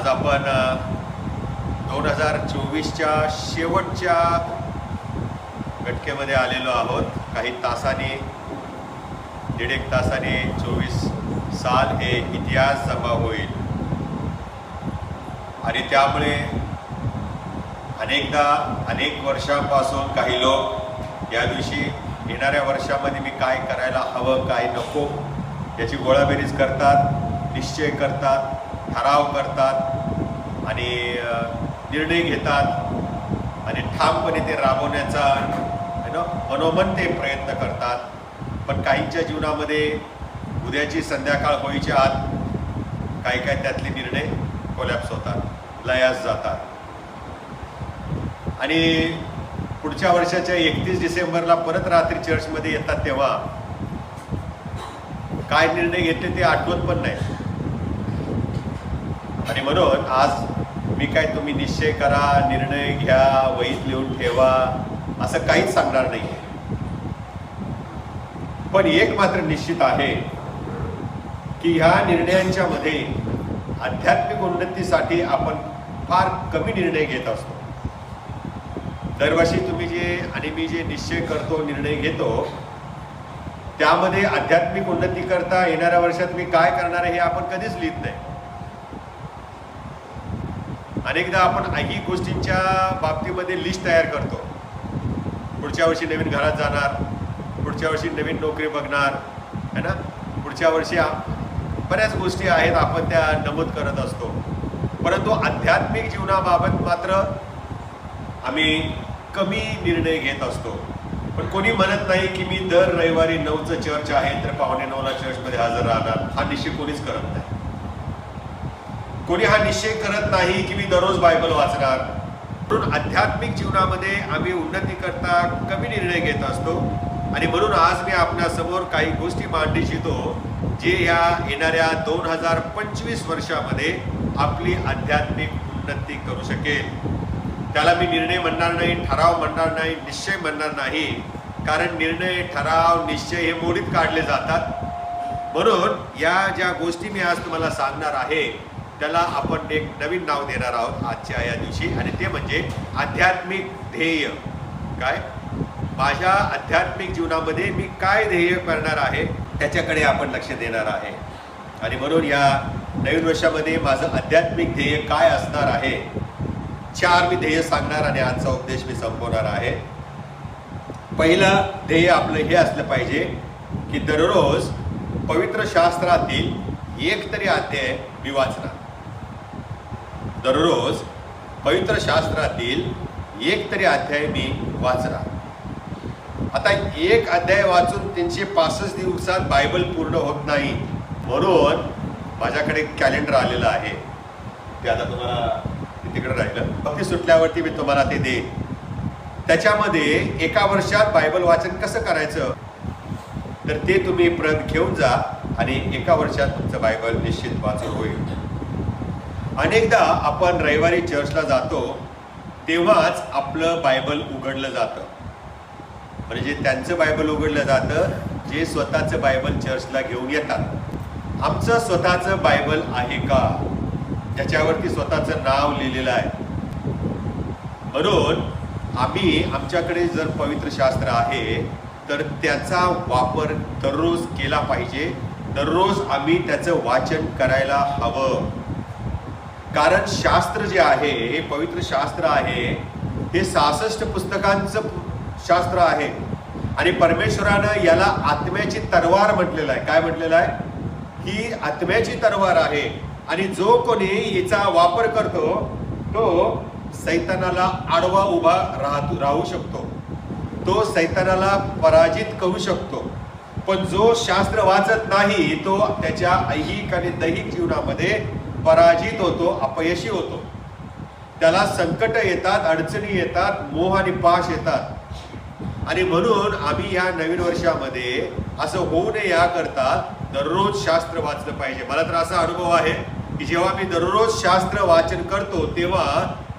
आज आपण दोन हजार चोवीसच्या शेवटच्या घटकेमध्ये आलेलो आहोत. काही तासाने दीड एक तासाने चोवीस साल हे इतिहास जमा होईल. आणि त्यामुळे अनेकदा अनेक वर्षापासून काही लोक या दिवशी येणाऱ्या वर्षामध्ये मी काय करायला हवं काय नको याची गोळाबेरीज करतात निश्चय करतात. ठराव करतात आणि निर्णय घेतात आणि ठामपणे ते राबवण्याचा है ना मनोमन ते प्रयत्न करतात. पण काहींच्या जीवनामध्ये उद्याची संध्याकाळ होईच्या आत काही काही त्यातले निर्णय कोलॅप्स होतात लयास जातात. आणि पुढच्या वर्षाच्या एकतीस डिसेंबरला परत रात्री चर्चमध्ये येतात तेव्हा. काय निर्णय घेतले ते आठवत पण नाही. आणि म्हणून आज मी काय तुम्ही निश्चय करा निर्णय घ्या वहीत लिहून ठेवा असं काहीच सांगणार नाही पण एक मात्र निश्चित आहे की ह्या निर्णयांच्या मध्ये आध्यात्मिक उन्नतीसाठी आपण फार कमी निर्णय घेत असतो. दरवर्षी तुम्ही जे आणि मी जे निश्चय करतो निर्णय घेतो त्यामध्ये आध्यात्मिक उन्नती करता येणाऱ्या वर्षात मी काय करणार आहे हे आपण कधीच लिहित नाही. अनेकदा आपण काही गोष्टींच्या बाबतीमध्ये लिस्ट तयार करतो. पुढच्या वर्षी नवीन घरात जाणार पुढच्या वर्षी नवीन नोकरी बघणार है ना? पुढच्या वर्षी बऱ्याच गोष्टी आहेत आपण त्या नमूद करत असतो. परंतु आध्यात्मिक जीवनाबाबत मात्र आम्ही कमी निर्णय घेत असतो. पण कोणी म्हणत नाही की मी दर रविवारी नऊचं चर्च आहे तर पावणे नऊला चर्चमध्ये हजर राहणार. हा निश्चय कोणीच करत नाही. कोणी हा निश्चय करत नाही की मी दररोज बायबल वाचणार? म्हणून आध्यात्मिक जीवनामध्ये आम्ही उन्नती करता कमी निर्णय घेत असतो. आणि म्हणून आज मी आपणासमोर काही गोष्टी मांडू इच्छितो जे या येणाऱ्या दोन हजार पंचवीस वर्षामध्ये आपली आध्यात्मिक उन्नती करू शकेल. त्याला मी निर्णय म्हणणार नाही ठराव म्हणणार नाही निश्चय म्हणणार नाही. कारण निर्णय ठराव निश्चय हे मोडीत काढले जातात. म्हणून या ज्या गोष्टी मी आज तुम्हाला सांगणार आहे त्याला आपण एक नवीन नाव देणार आहोत आजच्या या दिवशी आणि ते म्हणजे आध्यात्मिक ध्येय. काय? माझ्या आध्यात्मिक जीवनामध्ये मी काय ध्येय करणार आहे त्याच्याकडे आपण लक्ष देणार आहे. आणि म्हणून या नवीन वर्षामध्ये माझं आध्यात्मिक ध्येय काय असणार आहे चार मी ध्येय सांगणार आणि आजचा उपदेश मी संपवणार आहे. पहिलं ध्येय आपलं हे असलं पाहिजे की दररोज पवित्र शास्त्रातील एक तरी अध्याय मी वाचणार. दररोज पवित्र शास्त्रातील एक तरी अध्याय मी वाचला. आता एक अध्याय वाचून तीनशे पासष्ट दिवसात बायबल पूर्ण होत नाही म्हणून माझ्याकडे कॅलेंडर आलेलं आहे. ते आता तुम्हाला ते तिकडे राहिलं. भक्ती सुटल्यावरती मी तुम्हाला ते देईन. त्याच्यामध्ये एका वर्षात बायबल वाचन कसं करायचं? तर ते तुम्ही प्रत घेऊन जा आणि एका वर्षात तुमचं बायबल निश्चित वाचून होईल. अनेकदा आपण रविवारी चर्चला जातो तेव्हाच आपलं बायबल उघडलं जातं. म्हणजे त्यांचं बायबल उघडलं जातं जे स्वतःचं बायबल चर्चला घेऊन येतात. आमचं स्वतःचं बायबल आहे का? ज्याच्यावरती स्वतःचं नाव लिहिलेलं आहे. म्हणून आम्ही आमच्याकडे जर पवित्र शास्त्र आहे तर त्याचा वापर दररोज केला पाहिजे. दररोज आम्ही त्याचं वाचन करायला हवं. कारण शास्त्र जे आहे हे पवित्र शास्त्र आहे हे सहासष्ट पुस्तकांचं शास्त्र आहे. आणि परमेश्वरानं याला आत्म्याची तरवार म्हटलेलं आहे. काय म्हटलेलं आहे? ही आत्म्याची तरवार आहे. आणि जो कोणी याचा वापर करतो तो सैतानाला आडवा उभा राहतो राहू शकतो. तो सैतानाला पराजित करू शकतो. पण जो शास्त्र वाचत नाही तो त्याच्या ऐहिक आणि दैहिक जीवनामध्ये पराजित होतो अपयशी होतो. त्याला संकट येतात अडचणी येतात मोह आणि पाश येतात. आणि म्हणून आम्ही या नवीन वर्षामध्ये असं होऊ नये याकरता दररोज शास्त्र वाचलं पाहिजे. मला तर असा अनुभव आहे की जेव्हा मी दररोज शास्त्र वाचन करतो तेव्हा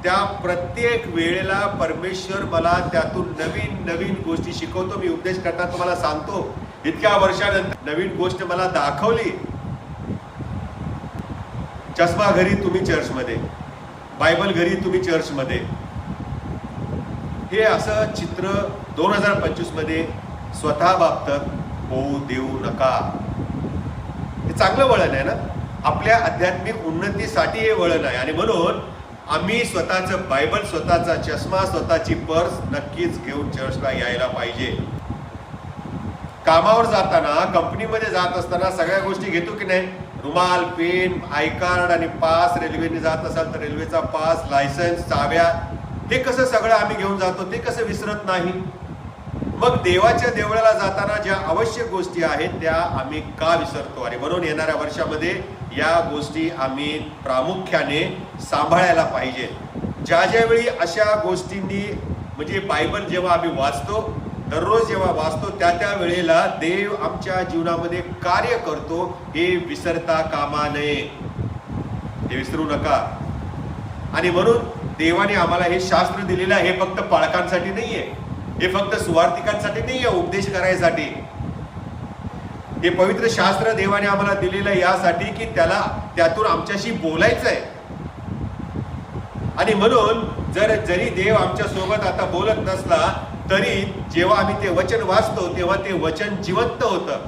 त्या प्रत्येक वेळेला परमेश्वर मला त्यातून नवीन नवीन गोष्टी शिकवतो. मी उपदेश करताना तुम्हाला सांगतो इतक्या वर्षानंतर नवीन गोष्ट मला दाखवली चष्मा घरी तुम्ही चर्चमध्ये. बायबल घरी तुम्ही चर्चमध्ये. हे असं चित्र दोन हजार पंचवीसमध्ये स्वतः बाबत होऊ देऊ नका. हे चांगलं वळण आहे ना? आपल्या आध्यात्मिक उन्नतीसाठी हे वळण आहे. आणि म्हणून आम्ही स्वतःचं बायबल स्वतःचा चष्मा स्वतःची पर्स नक्कीच घेऊन चर्चला यायला पाहिजे. कामावर जाताना कंपनीमध्ये जात असताना सगळ्या गोष्टी घेतो की नाही? रुमाल पेन आय कार्ड आणि पास रेल्वेने जात असाल तर रेल्वेचा पास लायसन्स चाव्या हे कसं सगळं आम्ही घेऊन जातो ते कसं विसरत नाही. मग देवाच्या देवळाला जाताना ज्या आवश्यक गोष्टी आहेत त्या आम्ही का विसरतो? आणि म्हणून येणाऱ्या वर्षामध्ये या गोष्टी आम्ही प्रामुख्याने सांभाळायला पाहिजे. ज्या ज्यावेळी अशा गोष्टींनी म्हणजे बायबल जेव्हा आम्ही वाचतो दररोज जेव्हा वाचतो त्या त्या वेळेला देव आमच्या जीवनामध्ये कार्य करतो हे विसरता कामा नये. हे विसरू नका. आणि म्हणून देवाने आम्हाला हे शास्त्र दिलेलं आहे हे फक्त पालकांसाठी नाहीये. हे फक्त सुवार्थिकांसाठी नाहीये उपदेश करायसाठी. हे पवित्र शास्त्र देवाने आम्हाला दिलेलं आहे यासाठी की त्याला त्यातून आमच्याशी बोलायचं आहे आणि म्हणून जर जरी देव आमच्यासोबत आता बोलत नसला तरी जेव्हा आम्ही ते वचन वाचतो तेव्हा ते वचन जिवंत होतं.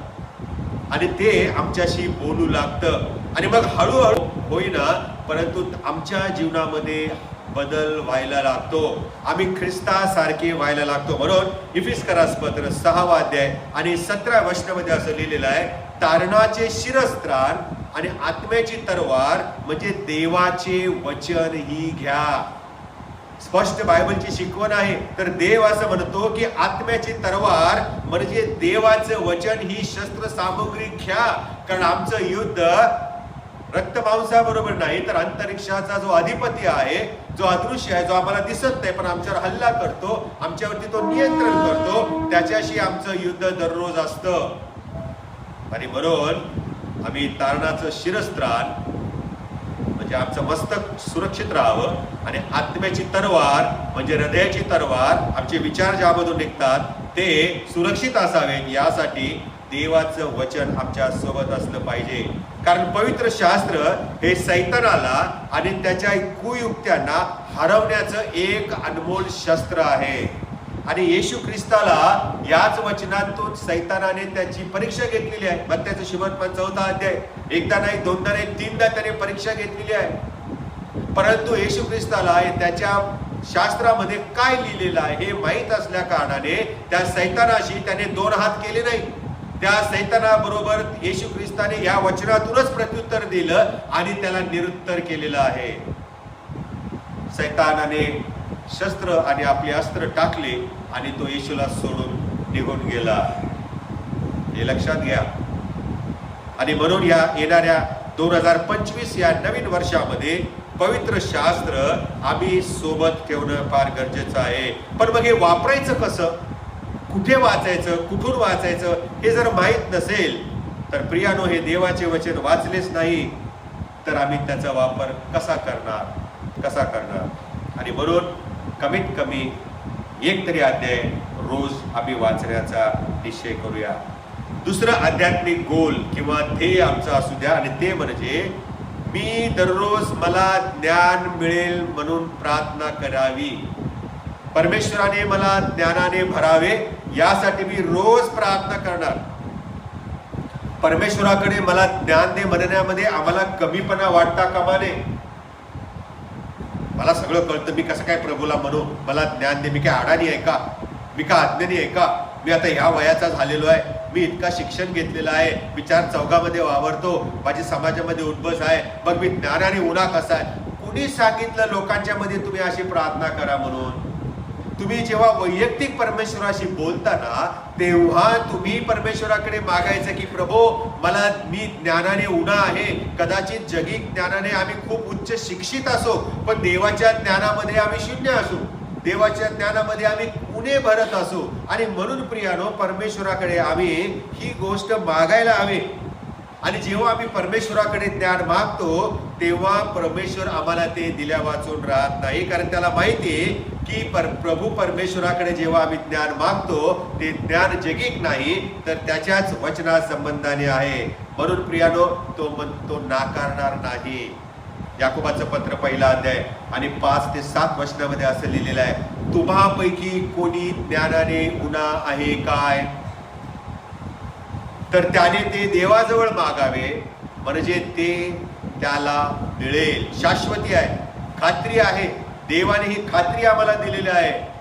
आणि ते आमच्याशी बोलू लागतं. आणि मग हळूहळू होईना परंतु आमच्या जीवनामध्ये बदल व्हायला लागतो. आम्ही ख्रिस्तासारखे व्हायला लागतो. म्हणून इफिस्करास पत्र सहावा अध्याय आणि सतरा वर्षामध्ये असं लिहिलेलं आहे तारणाचे शिरस्त्राण आणि आत्म्याची तरवार म्हणजे देवाचे वचन ही घ्या. स्पष्ट बायबलची शिकवण आहे. तर देव असं म्हणतो की आत्म्याची तरवार म्हणजे देवाचं वचन ही शस्त्र सामग्री घ्या. कारण आमचं युद्ध रक्त मांसाबरोबर नाही तर अंतरिक्षाचा जो अधिपती आहे जो अदृश्य आहे जो आम्हाला दिसत नाही पण आमच्यावर हल्ला करतो आमच्यावरती तो नियंत्रण करतो त्याच्याशी आमचं युद्ध दररोज असतं. आणि म्हणून आम्ही तारणाचं शिरस्त्राण म्हणजे आमचं मस्तक सुरक्षित राहावं आणि आत्म्याची तरवार म्हणजे हृदयाची तरवार आमचे विचार ज्यामधून निघतात ते सुरक्षित असावेत यासाठी देवाचं वचन आमच्यासोबत असलं पाहिजे. कारण पवित्र शास्त्र हे सैतानाला आणि त्याच्या कुयुक्त्यांना हरवण्याचं एक अनमोल शस्त्र आहे. आणि येशू ख्रिस्ताला याच वचनातून सैतानाने त्याची परीक्षा घेतलेली आहे. भत्त्याचं त्याचं चौथा अध्याय. एकदा नाही दोनदा नाही तीनदा त्याने परीक्षा घेतलेली आहे. परंतु येशू ख्रिस्ताला हे त्याच्या शास्त्रामध्ये काय लिहिलेलं आहे हे माहीत असल्या कारणाने त्या सैतानाशी त्याने दोन हात केले नाही. त्या सैतानाबरोबर येशू ख्रिस्ताने या वचनातूनच प्रत्युत्तर दिलं आणि त्याला निरुत्तर केलेलं आहे. सैतानाने शस्त्र आणि आपले अस्त्र टाकले आणि तो येशूला सोडून निघून गेला. हे लक्षात घ्या. आणि म्हणून या येणाऱ्या दोन हजार पंचवीस या नवीन वर्षामध्ये पवित्र शास्त्र आम्ही सोबत ठेवणं फार गरजेचं आहे. पण मग हे वापरायचं कसं? कुठे वाचायचं? कुठून वाचायचं? हे जर माहीत नसेल तर प्रियानो हे देवाचे वचन वाचलेच नाही तर आम्ही त्याचा वापर कसा करणार? कसा करणार? आणि म्हणून कमीत कमी एक तरी अध्याय रोज आम्ही वाचण्याचा निश्चय करूया. दुसरं आध्यात्मिक गोल किंवा ध्येय आमचं असू द्या आणि ते म्हणजे मी दररोज मला ज्ञान मिळेल म्हणून प्रार्थना करावी. परमेश्वराने मला ज्ञानाने भरावे यासाठी मी रोज प्रार्थना करणार. परमेश्वराकडे मला ज्ञान दे म्हणण्यामध्ये आम्हाला कमीपणा वाटता कामा नये. मला सगळं कळतं मी कसं काय प्रभूला म्हणू? मला ज्ञान दे मी काय अडाणी आहे का? मी का अज्ञानी आहे का? मी आता ह्या वयाचा झालेलो आहे. मी इतका शिक्षण घेतलेलं आहे. विचार चौघामध्ये वावरतो. माझी समाजामध्ये उद्भस आहे. मग मी ज्ञानाने उन्हा कसा आहे कुणी सांगितलं लोकांच्या मध्ये तुम्ही अशी प्रार्थना करा म्हणून? तुम्ही जेव्हा वैयक्तिक परमेश्वराशी बोलताना तेव्हा तुम्ही परमेश्वराकडे मागायचं की प्रभो मला मी ज्ञानाने उणा आहे. कदाचित जगी ज्ञानाने आम्ही खूप उच्च शिक्षित असो पण देवाच्या ज्ञानामध्ये आम्ही शून्य असू. देवाच्या ज्ञानामध्ये आम्ही उणे भरत असू. आणि म्हणून प्रियानो परमेश्वराकडे आम्ही ही गोष्ट मागायला हवी. आणि जेव्हा आम्ही परमेश्वराकडे ज्ञान मागतो तेव्हा परमेश्वर आम्हाला ते दिल्या वाचून राहत नाही. कारण त्याला माहिती आहे की पर प्रभू परमेश्वराकडे जेव्हा आम्ही ज्ञान मागतो ते ज्ञान जगिक नाही तर त्याच्याच वचना संबंधाने आहे. म्हणून प्रियानो तो मन- तो नाकारणार नाही. याकोबाचं पत्र पहिला अध्याय आणि पाच ते सात वचनामध्ये असं लिहिलेलं आहे. तुम्हापैकी कोणी ज्ञानाने उन्हा आहे काय? तर त्याने ते देवाजवळ मागावे म्हणजे ते त्याला मिळेल. शाश्वती आहे खात्री आहे. देवाने ही खात्री आम्हाला दिलेली आहे.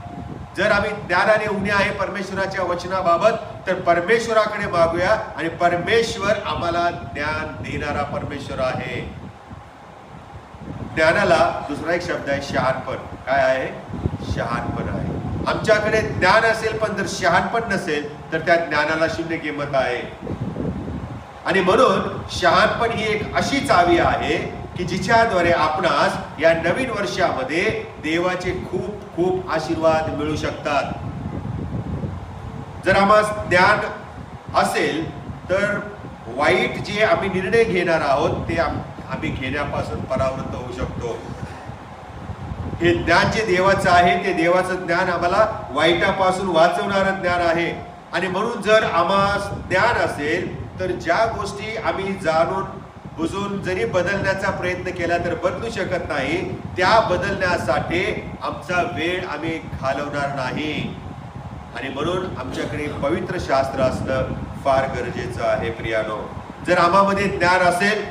जर आम्ही ज्ञानाने उणे आहे परमेश्वराच्या वचनाबाबत तर परमेश्वराकडे मागूया आणि परमेश्वर आम्हाला ज्ञान देणारा परमेश्वर आहे. ज्ञानाला दुसरा एक शब्द आहे शहाणपण. काय आहे? शहाणपण आहे. आमच्याकडे ज्ञान असेल पण जर शहाणपण नसेल तर त्या ज्ञानाला शून्य किंमत आहे. आणि म्हणून शहाणपण ही एक अशी चावी आहे की जिच्याद्वारे आपणास या नवीन वर्षामध्ये देवाचे खूप खूप आशीर्वाद मिळू शकतात. जर आम्हा ज्ञान असेल तर वाईट जे आम्ही निर्णय घेणार आहोत ते आम्ही घेण्यापासून परावृत्त होऊ शकतो. हे ज्ञान जे देवाचं आहे ते देवाचं ज्ञान आम्हाला वाईटापासून वाचवणारं ज्ञान आहे. आणि म्हणून जर आम्हा ज्ञान असेल तर ज्या गोष्टी आम्ही जाणून बुजून जरी बदलण्याचा प्रयत्न केला तर बदलू शकत नाही त्या बदलण्यासाठी आमचा वेळ आम्ही घालवणार नाही. आणि म्हणून आमच्याकडे पवित्र शास्त्र असणं फार गरजेचं आहे प्रियानो. जर आम्हामध्ये ज्ञान असेल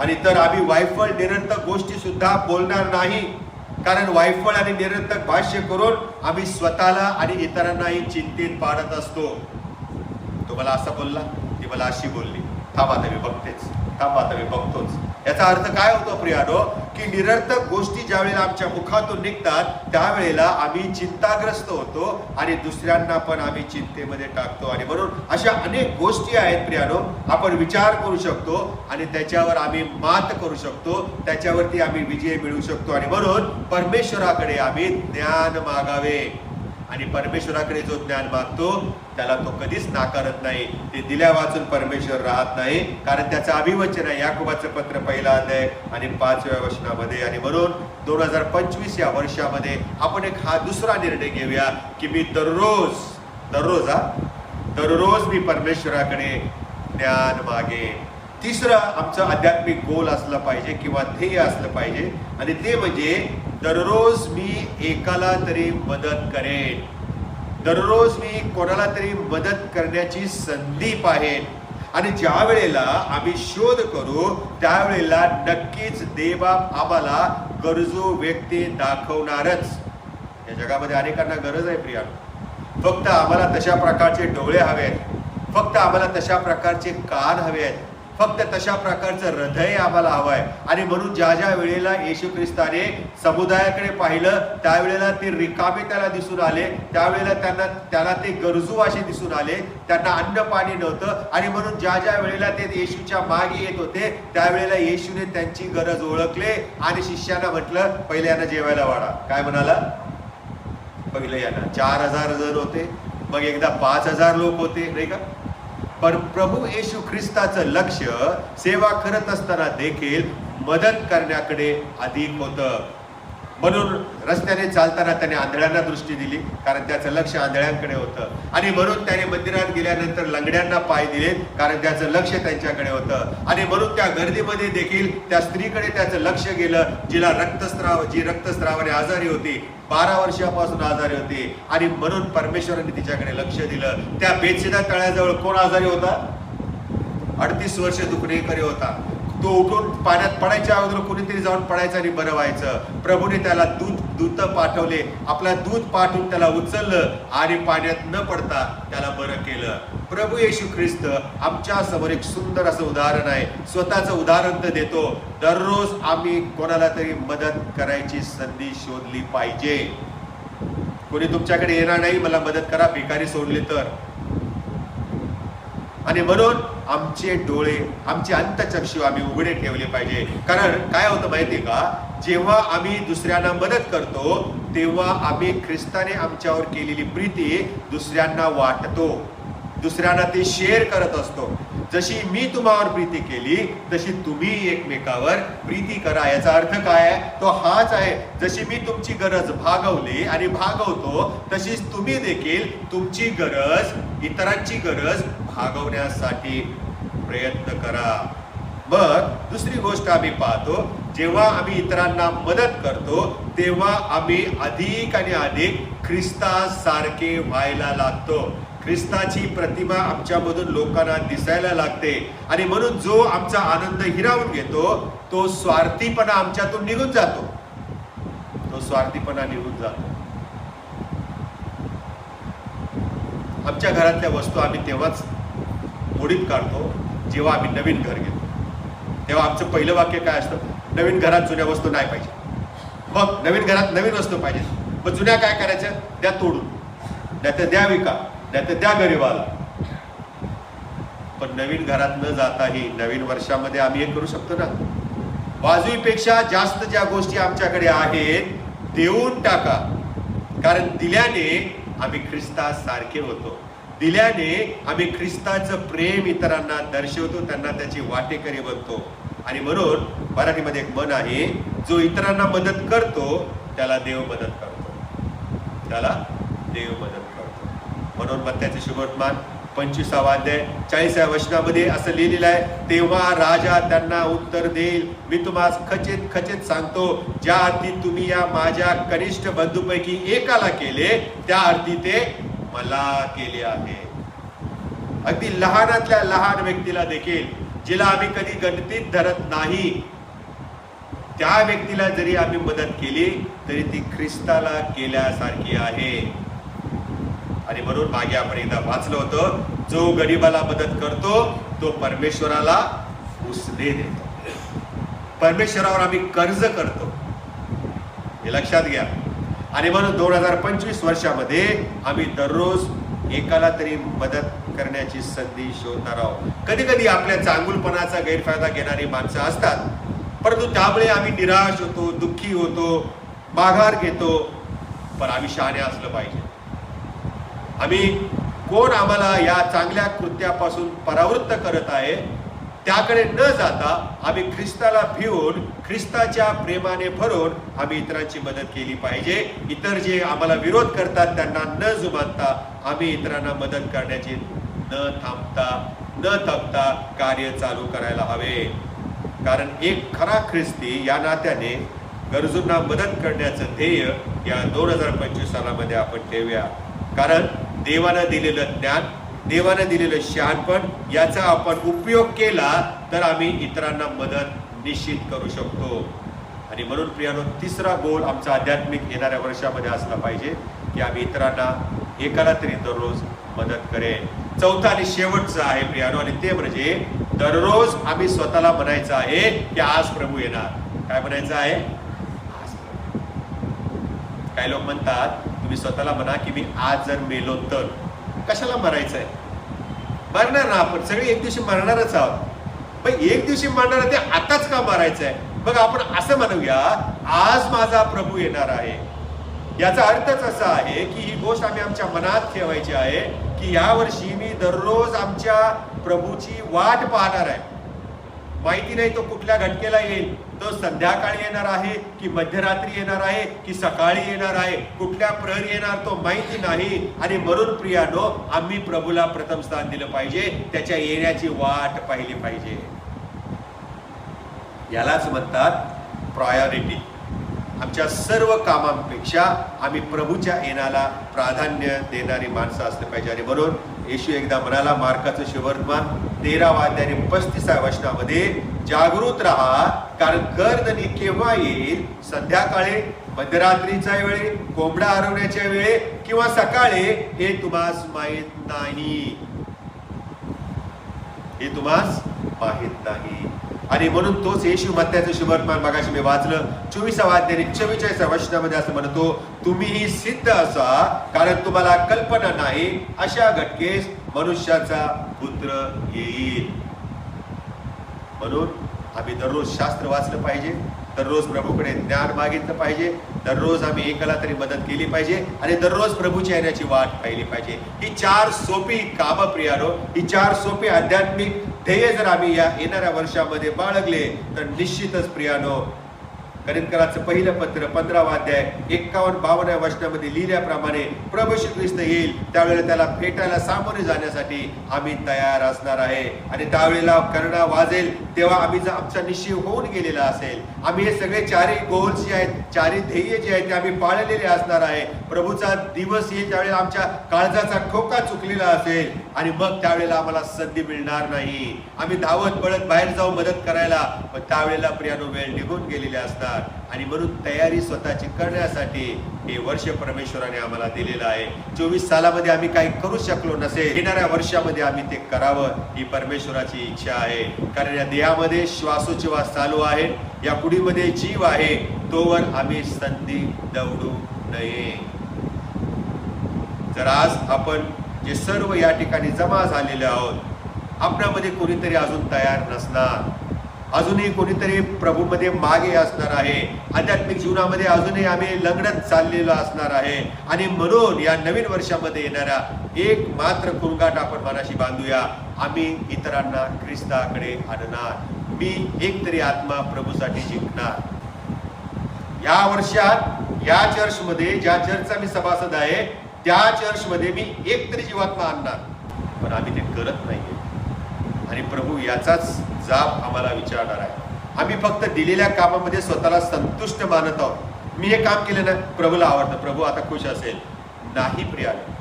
आणि तर आम्ही वायफळ निरंतर गोष्टी सुद्धा बोलणार नाही कारण वायफळ आणि निरंतर भाष्य करून आम्ही स्वतःला आणि इतरांनाही चिंतेत पाडत असतो. तो मला असा बोलला ती मला अशी बोलली. थांब आता मी बघतेच. थांब आता मी बघतोच. याचा अर्थ काय होतो प्रियानो की निरर्थक गोष्टी ज्यावेळेला आमच्या मुखातून निघतात त्यावेळेला आम्ही चिंताग्रस्त होतो आणि दुसऱ्यांना पण आम्ही चिंतेमध्ये टाकतो. आणि म्हणून अशा अनेक गोष्टी आहेत प्रियानो आपण विचार करू शकतो आणि त्याच्यावर आम्ही मात करू शकतो. त्याच्यावरती आम्ही विजय मिळवू शकतो. आणि म्हणून परमेश्वराकडे आम्ही ज्ञान मागावे. आणि परमेश्वराकडे जो ज्ञान मागतो त्याला तो कधीच नाकारत नाही. ते दिल्या वाचून परमेश्वर राहत नाही. कारण त्याचं अभिवचन आहे. याकोबाचं पत्र पहिला अध्याय आणि पाचव्या वचनामध्ये. आणि म्हणून दोन हजार पंचवीस या वर्षामध्ये आपण एक हा दुसरा निर्णय घेऊया की मी दररोज दररोज हा? दररोज मी परमेश्वराकडे ज्ञान मागे तिसरं आमचं आध्यात्मिक गोल असलं पाहिजे किंवा ध्येय असलं पाहिजे. आणि ते म्हणजे दररोज मी एकाला तरी मदत करेन. दररोज मी कोणाला तरी मदत करण्याची संधी पाहेन. आणि ज्या वेळेला आम्ही शोध करू त्यावेळेला नक्कीच देवबाप आम्हाला गरजू व्यक्ती दाखवणारच. या जगामध्ये अनेकांना गरज आहे प्रिया. फक्त आम्हाला तशा प्रकारचे डोळे हवे आहेत फक्त आम्हाला तशा प्रकारचे कान हवे आहेत फक्त तशा प्रकारचं हृदय आम्हाला हवं आहे आणि म्हणून ज्या ज्या वेळेला येशू ख्रिस्ताने समुदायाकडे पाहिलं त्यावेळेला ते रिकामे त्याला दिसून आले त्यावेळेला त्यांना त्याला ते गरजू असे दिसून आले त्यांना अन्न पाणी नव्हतं. आणि म्हणून ज्या ज्या वेळेला ते येशूच्या मागे येत होते त्यावेळेला येशूने त्यांची गरज ओळखले आणि शिष्यांना म्हटलं पहिले यांना जेवायला वाढा. काय म्हणाला? पहिलं यांना. चार हजार जण होते. मग एकदा पाच हजार लोक होते नाही का? पण प्रभू येशू ख्रिस्ताचं लक्ष सेवा करत असताना देखील मदत करण्याकडे अधिक होतं. म्हणून रस्त्याने चालताना त्याने आंधळ्यांना दृष्टी दिली कारण त्याचं लक्ष आंधळ्यांकडे होतं. आणि म्हणून त्याने मंदिरात गेल्यानंतर लंगड्यांना पाय दिले कारण त्याचं लक्ष त्यांच्याकडे होतं. आणि म्हणून त्या गर्दीमध्ये देखील त्या स्त्रीकडे त्याचं लक्ष गेलं जिला रक्तस्राव जी रक्तस्रावाने आजारी होती बारा वर्षापासून आजारी होती आणि म्हणून परमेश्वराने तिच्याकडे लक्ष दिलं. त्या बेतशिदा तळ्याजवळ कोण आजारी होता? अडतीस वर्ष दुखणेकरी होता. तो उठून पाण्यात पडायच्या अगोदर कुणीतरी जाऊन पडायचं आणि बरं व्हायचं. प्रभूने त्याला दूध दूत पाठवले. आपला दूध पाठवून त्याला उचललं आणि पाण्यात न पडता त्याला बरं केलं. प्रभू येशू ख्रिस्त आमच्यासमोर एक सुंदर असं उदाहरण आहे. स्वतःचं उदाहरण तर देतो. दररोज आम्ही कोणाला तरी मदत करायची संधी शोधली पाहिजे. कोणी तुमच्याकडे येणार नाही मला मदत करा. भिकारी सोडले तर. आणि म्हणून आमचे डोळे आमचे अंतचक्षू आम्ही उघडे ठेवले पाहिजे. कारण काय होतं माहितीये का? जेव्हा आम्ही दुसऱ्यांना मदत करतो तेव्हा आम्ही ख्रिस्ताने आमच्यावर केलेली प्रीती दुसऱ्यांना वाटतो. दुसऱ्यांना ते शेअर करत असतो. जशी मी तुम्हावर प्रीती केली तशी तुम्ही एकमेकावर प्रीती करा. याचा अर्थ काय आहे? तो हाच आहे. जशी मी तुमची गरज भागवली आणि भागवतो तशीच तुम्ही देखील तुमची गरज इतरांची गरज भागवण्यासाठी प्रयत्न करा. मग दुसरी गोष्ट आम्ही पाहतो जेव्हा आम्ही इतरांना मदत करतो तेव्हा आम्ही अधिक आणि अधिक ख्रिस्तासारखे व्हायला लागतो. ख्रिस्ताची प्रतिमा आमच्यामधून लोकांना दिसायला लागते. आणि म्हणून जो आमचा आनंद हिरावून घेतो तो स्वार्थीपणा आमच्यातून निघून जातो. तो स्वार्थीपणा निघून जातो. आमच्या घरातल्या वस्तू आम्ही तेव्हाच मोडीत काढतो जेव्हा आम्ही नवीन घर घेतो. तेव्हा आमचं पहिलं वाक्य काय असतं? नवीन घरात जुन्या वस्तू नाही पाहिजे. मग नवीन घरात नवीन वस्तू पाहिजे. मग जुन्या काय करायचं? त्या तोडून. नाही तर द्या विका. नाही तर द्या गरीबाला. पण नवीन घरात न जाताही नवीन वर्षामध्ये आम्ही हे करू शकतो ना. बाजूपेक्षा जास्त ज्या गोष्टी आमच्याकडे आहेत देऊन टाका. कारण दिल्याने आम्ही ख्रिस्तासारखे होतो. दिल्याने आम्ही ख्रिस्ताचं प्रेम इतरांना दर्शवतो त्यांना त्याची वाटेकरी बनतो. आणि म्हणून मराठीमध्ये एक मन आहे जो इतरांना मदत करतो त्याला देव मदत करतो. त्याला देव मदत करतो. म्हणून मग त्याचे शुभवर्तमान पंचवीसावा अध्याय चाळीसाव्या वचनामध्ये असं लिहिलेलं आहे तेव्हा राजा त्यांना उत्तर देईल. मी तुम्हाला खचित खचित सांगतो ज्या अर्थी तुम्ही या माझ्या कनिष्ठ बंधूपैकी एकाला केले त्या अर्थी ते मला केले आहे. अगदी लहानातल्या लहान व्यक्तीला देखील जिला आम्ही कधी गणतीत धरत नाही त्या व्यक्तीला जरी आम्ही मदत केली तरी ती ख्रिस्ताला केल्यासारखी आहे. आणि म्हणून मागे आपण एकदा वाचलं होतं जो गरीबाला मदत करतो तो परमेश्वराला उसने देतो. परमेश्वरावर आम्ही कर्ज करतो. हे लक्षात घ्या. आणि म्हणून दोन हजार पंचवीस वर्षामध्ये आम्ही दररोज एकाला तरी मदत करण्याची संधी शोधणार आहोत. कधी कधी आपल्या चांगुलपणाचा गैरफायदा घेणारी माणसं असतात परंतु त्यामुळे आम्ही निराश होतो दुःखी होतो माघार घेतो पण आम्ही शहाणे असलं पाहिजे. आम्ही कोण आम्हाला या चांगल्या कृत्यापासून परावृत्त करत आहे त्याकडे न जाता आम्ही ख्रिस्ताला भिवून ख्रिस्ताच्या प्रेमाने भरून आम्ही इतरांची मदत केली पाहिजे. इतर जे आम्हाला विरोध करतात त्यांना न जुमानता आम्ही इतरांना मदत करण्याची न थांबता न थकता कार्य चालू करायला हवे. कारण एक खरा ख्रिस्ती या नात्याने गरजूंना मदत करण्याचं ध्येय या दोन हजार पंचवीस सालामध्ये आपण ठेवूया. कारण देवानं दिलेलं ज्ञान देवानं दिलेलं शहाणपण याचा आपण उपयोग केला तर आम्ही इतरांना मदत निश्चित करू शकतो. आणि म्हणून प्रियानो तिसरा गोल आमचा आध्यात्मिक येणाऱ्या वर्षामध्ये असला पाहिजे की आम्ही इतरांना एकाला तरी दररोज मदत करेल चौथा आणि शेवटचं आहे प्रियानो आणि ते म्हणजे दररोज आम्ही स्वतःला म्हणायचं आहे की आज प्रभू येणार. काय म्हणायचं आहे? आज काही लोक म्हणतात तुम्ही स्वतःला म्हणा की मी आज जर मेलो तर. कशाला मरायचं आहे मरणार ना आपण. सगळे एक दिवशी मरणारच आहोत. पण एक दिवशी मरणार ते आताच का मारायचं आहे बघ आपण असं म्हणूया आज माझा प्रभू येणार आहे. याचा अर्थच असा आहे की ही गोष्ट आम्ही आमच्या मनात ठेवायची आहे की यावर्षी मी दररोज आमच्या प्रभूची वाट पाहणार आहे. माहिती नाही तो कुठल्या घटकेला येईल. तो संध्याकाळी येणार आहे की मध्यरात्री येणार आहे की सकाळी येणार आहे? कुठल्या प्रहरी येणार तो माहिती नाही. आणि म्हणून प्रियानो आम्ही प्रभूला प्रथम स्थान दिलं पाहिजे. त्याच्या येण्याची वाट पाहिली पाहिजे. यालाच म्हणतात प्रायोरिटी आमच्या सर्व कामांपेक्षा आम्ही प्रभूच्या येण्याला प्राधान्य देणारी माणसं असले पाहिजे. आणि म्हणून येशू एकदा म्हणाला मार्काचं शिवर्तमान तेरावा वाद्याने आणि पस्तीसाव्या वचनामध्ये जागृत राहा कारण गर्दनी केव्हा येईल? संध्याकाळी मध्यरात्रीच्या वेळी कोंबडा हरवण्याच्या वेळी किंवा सकाळी? हे तुम्हास माहीत नाही. हे तुम्हास माहीत नाही. आणि म्हणून तोच येशू मत्याचं शुभवर्तमान मागाशी मी वाचलं. चोवीसावा अध्याय चव्वेचाळीसा वचनामध्ये असं म्हणतो तुम्हीही सिद्ध असा कारण तुम्हाला कल्पना नाही अशा घटकेस मनुष्याचा पुत्र येईल. म्हणून आम्ही दररोज शास्त्र वाचलं पाहिजे दररोज प्रभूकडे ज्ञान मागितलं पाहिजे दररोज आम्ही एकाला तरी मदत केली पाहिजे आणि दररोज प्रभूच्या येण्याची वाट पाहिली पाहिजे. ही चार सोपी कामं प्रियानो ही चार सोपी आध्यात्मिक ध्येय जर आम्ही या येणाऱ्या वर्षामध्ये बाळगले तर निश्चितच प्रियानो करिंदकराचं पहिलं पत्र पंधरावा अध्याय एक्कावन्न बावन्न वचनामध्ये लिहिल्याप्रमाणे प्रभू ख्रिस्त येईल. त्यावेळेला त्याला फेटायला सामोरे जाण्यासाठी आम्ही तयार असणार आहे. आणि त्यावेळेला कर्णा वाजेल तेव्हा आम्ही जर आमचा निश्चय होऊन गेलेला असेल आम्ही हे सगळे चारही गोल्स जे आहेत चारही ध्येय जे आहेत ते आम्ही पाळलेले असणार आहे. प्रभूचा दिवस येईल त्यावेळेला आमच्या काळजाचा ठोका चुकलेला असेल आणि मग त्यावेळेला आम्हाला संधी मिळणार नाही. आम्ही धावत पळत बाहेर जाऊन मदत करायला पण त्यावेळेला प्रियानो वेळ निघून गेलेले असणार. आणि म्हणून तयारी स्वतःची करण्यासाठी हे वर्ष परमेश्वराने आम्हाला दिलेलं आहे. चोवीस सालामध्ये आम्ही काही करू शकलो नसेल. येणाऱ्या वर्षामध्ये आम्ही ते करावं ही परमेश्वराची इच्छा आहे. कारण या देहामध्ये श्वासोच्छ्वास चालू आहे. या कुडीमध्ये जीव आहे. तोवर आम्ही संधी दवडू नये. जर आज आपण जे सर्व या ठिकाणी जमा झालेले आहोत आपल्यामध्ये कोणीतरी अजून तयार नसणार. अजूनही कोणीतरी प्रभूमध्ये मागे असणार आहे. आध्यात्मिक जीवनामध्ये अजूनही आम्ही लंगडत चाललेलो असणार आहे. आणि म्हणून या नवीन वर्षामध्ये येणाऱ्या एक मात्र कुरगाट आपण मनाशी बांधूया. आम्ही इतरांना ख्रिस्ताकडे आणणार. मी एक तरी आत्मा प्रभूसाठी जिंकणार. या वर्षात या चर्चमध्ये ज्या चर्चचा मी सभासद आहे त्या चर्चमध्ये मी एक तरी जीवात्मा आणणार. पण आम्ही ते करत नाहीये. आणि प्रभू याचाच जाब आम्हाला विचारणार आहे. आम्ही फक्त दिलेल्या कामामध्ये स्वतःला संतुष्ट मानत आहोत. मी हे काम केलं ना प्रभूला आवडतं. प्रभू आता खुश असेल. नाही प्रियाने.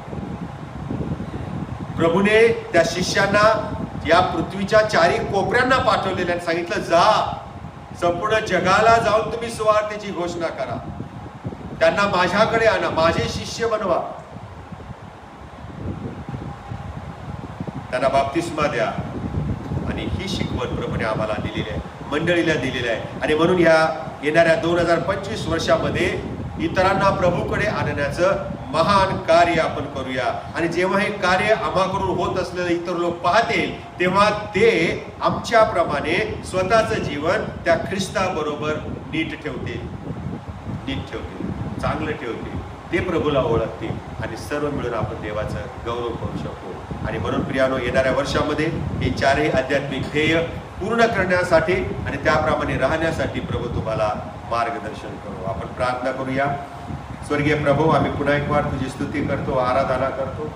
प्रभूने त्या शिष्यांना या पृथ्वीच्या चारी कोपऱ्यांना पाठवलेल्या सांगितलं जा. संपूर्ण जगाला जाऊन तुम्ही सुवार्थेची घोषणा करा. त्यांना माझ्याकडे आणा. माझे शिष्य बनवा. त्यांना बाप्तिस्मा द्या. आणि ही शिकवण प्रभूने आम्हाला दिलेली आहे मंडळीला दिलेली आहे. आणि म्हणून ह्या येणाऱ्या दोन हजार पंचवीस वर्षामध्ये इतरांना प्रभूकडे आणण्याचं महान कार्य आपण करूया. आणि जेव्हा हे कार्य आम्हाकडून होत असलेलं इतर लोक पाहतील तेव्हा ते आमच्याप्रमाणे स्वतःचं जीवन त्या ख्रिस्ताबरोबर नीट ठेवतील. नीट ठेवतील. चांगलं ठेवतील. ते प्रभूला ओळखतील. आणि सर्व मिळून आपण देवाचं गौरव करू शकतो आणि म्हणून प्रियानो येणाऱ्या वर्षामध्ये हे चारही आध्यात्मिक ध्येय पूर्ण करण्यासाठी आणि त्याप्रमाणे राहण्यासाठी प्रभू तुम्हाला मार्गदर्शन करू. आपण प्रार्थना करूया. स्वर्गीय प्रभू आम्ही पुन्हा एक वार तुझी स्तुती करतो आराधना करतो.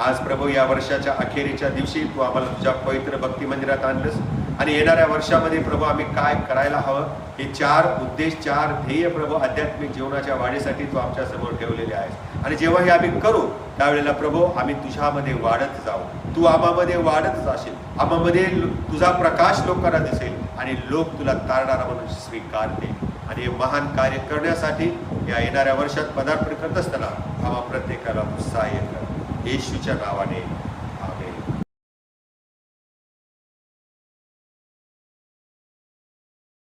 आज प्रभू या वर्षाच्या अखेरीच्या दिवशी तू आम्हाला तुझ्या पवित्र भक्ती मंदिरात आणलंस. आणि येणाऱ्या वर्षामध्ये प्रभू आम्ही काय करायला हवं हे चार उद्देश चार ध्येय प्रभू आध्यात्मिक जीवनाच्या वाढीसाठी तू आमच्यासमोर ठेवलेले आहेस. आणि जेव्हा हे आम्ही करू त्यावेळेला प्रभू आम्ही तुझ्यामध्ये वाढत जाऊ. तू आम्हामध्ये वाढत जाशील. आम्हामध्ये तुझा प्रकाश लोकांना दिसेल आणि लोक तुला तारणारा म्हणून स्वीकारतील. आणि हे महान कार्य करण्यासाठी या येणाऱ्या वर्षात पदार्पण करत असताना आम्हा प्रत्येकाला उत्साह येतं. येशूच्या नावाने